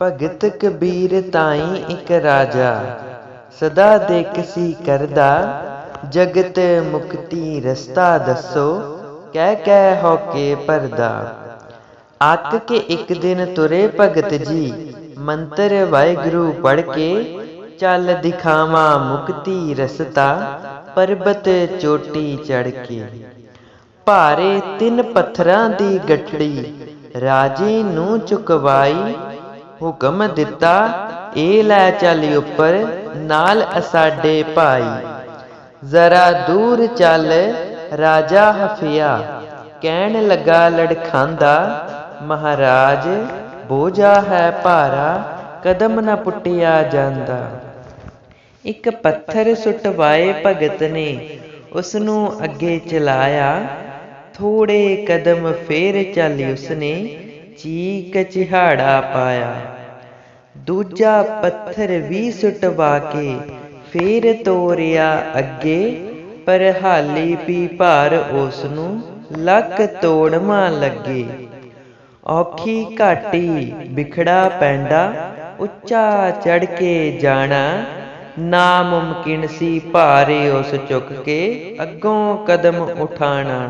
ਭਗਤ ਕਬੀਰ ਤਾਈ ਇੱਕ ਰਾਜਾ, ਸਦਾ ਦੇਖਸੀ ਕਰਦਾ, ਜਗਤ ਮੁਕਤੀ ਰਸਤਾ ਦੱਸੋ, ਕਹਿ ਕਹਿ ਹੋ ਕੇ ਪਰਦਾ ਅੱਕ ਕੇ ਇੱਕ ਦਿਨ ਤੁਰੇ ਭਗਤ ਜੀ, ਮੰਤਰ ਵਾਹਿਗੁਰੂ ਪੜ ਕੇ, ਚੱਲ ਦਿਖਾਵਾਂ ਮੁਕਤੀ ਰਸਤਾ, ਪਰਬਤ ਚੋਟੀ ਚੜ ਕੇ। ਭਾਰੇ ਤਿੰਨ ਪੱਥਰਾਂ ਦੀ ਗਠੜੀ ਰਾਜੇ ਨੂੰ ਚੁਕਵਾਈ ਹੁਕਮ ਦਿੱਤਾ, ਇਹ ਲੈ ਚੱਲ ਉੱਪਰ, ਨਾਲ ਅਸਾਡੇ ਭਾਈ। ਜ਼ਰਾ ਦੂਰ ਚੱਲ, ਰਾਜਾ ਹਫਿਆ। ਕਹਿਣ ਲੱਗਾ ਲੜਖਾਂਦਾ, ਮਹਾਰਾਜ, ਬੋਝਾ ਹੈ ਭਾਰਾ, ਕਦਮ ਨਾ ਪੁੱਟਿਆ ਜਾਂਦਾ। ਇੱਕ ਪੱਥਰ ਸੁਟਵਾਏ ਭਗਤ ਨੇ ਉਸ ਨੂੰ ਅੱਗੇ ਚਲਾਇਆ। ਥੋੜੇ ਕਦਮ ਫੇਰ ਚੱਲੀ ਉਸਨੇ ਚੀਕ ਚਿਹਾੜਾ ਪਾਇਆ। ਦੂਜਾ ਪੱਥਰ ਵੀ ਸੁਟਵਾ ਕੇ ਫੇਰ ਤੋਰਿਆ ਅੱਗੇ, ਪਰ ਹਾਲੀ ਵੀ ਭਾਰ ਉਸ ਨੂੰ ਲੱਕ ਤੋੜਮਾ ਲੱਗੇ। ਔਖੀ ਘਾਟੀ ਵਿਖੜਾ ਪੈਂਦਾ, ਉੱਚਾ ਚੜ ਕੇ ਜਾਣਾ, ਨਾਮੁਮਕਿਨ ਸੀ ਭਾਰੇ ਉਸ ਚੁੱਕ ਕੇ ਅੱਗੋਂ ਕਦਮ ਉਠਾਣਾ।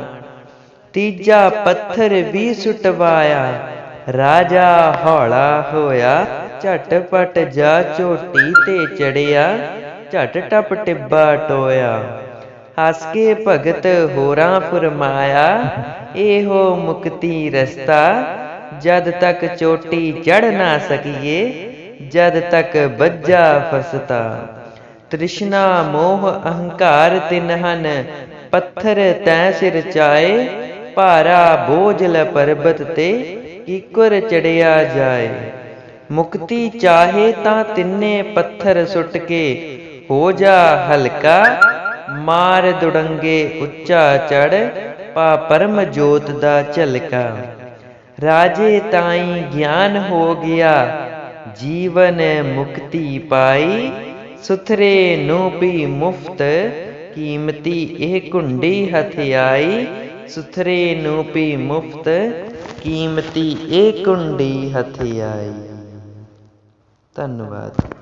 ਤੀਜਾ ਪੱਥਰ ਵੀ ਸੁਟਵਾਇਆ ਰਾਜਾ ਹੌਲਾ ਹੋਇਆ, ਝਟਪਟ ਜਾ ਝੋਟੀ ਤੇ ਚੜਿਆ, ਝਟ ਟਪ ਟਿੱਬਾ ਟੋਇਆ। ਹੱਸ ਕੇ ਭਗਤ ਹੋਰਾਂ ਫਰਮਾਇਆ, ਇਹੋ ਮੁਕਤੀ ਰਸਤਾ, ਜਦ ਤੱਕ ਚੋਟੀ ਚੜ ਨਾ ਸਕੀਏ, ਜਦ ਤੱਕ ਬੱਜਾ ਫਸਤਾ। ਤ੍ਰਿਸ਼ਨਾ ਮੋਹ ਅਹੰਕਾਰ ਤਿਨ ਹਨ, ਪੱਥਰ ਤੈ ਸਿਰ ਚਾਏ, ਭਾਰਾ ਬੋਝਲ ਪਰਬਤ ਤੇ ਕਿਕਰ ਚੜਿਆ ਜਾਏ ਮੁਕਤੀ ਚਾਹੇ ਤਾਂ ਤਿੰਨੇ ਪੱਥਰ ਸੁੱਟ ਕੇ ਹੋ ਜਾ ਹਲਕਾ ਮਾਰ ਦੁੜੰਗੇ ਉੱਚਾ ਚੜ ਪਾ ਪਰਮ ਜੋਤ ਦਾ ਝਲਕਾ ਰਾਜੇ ਤਾਈ ਗਿਆਨ ਹੋ ਗਿਆ ਜੀਵਨ ਮੁਕਤੀ ਪਾਈ ਸੁਥਰੇ ਨੂੰ ਵੀ ਮੁਫਤ ਕੀਮਤੀ ਇਹ ਕੁੰਡੀ ਹਥਿਆਈ ਸੁਥਰੇ ਨੂੰ ਵੀ ਮੁਫਤ ਕੀਮਤੀ ਇਹ ਕੁੰਡੀ ਹਥਿਆਈ। ਧੰਨਵਾਦ।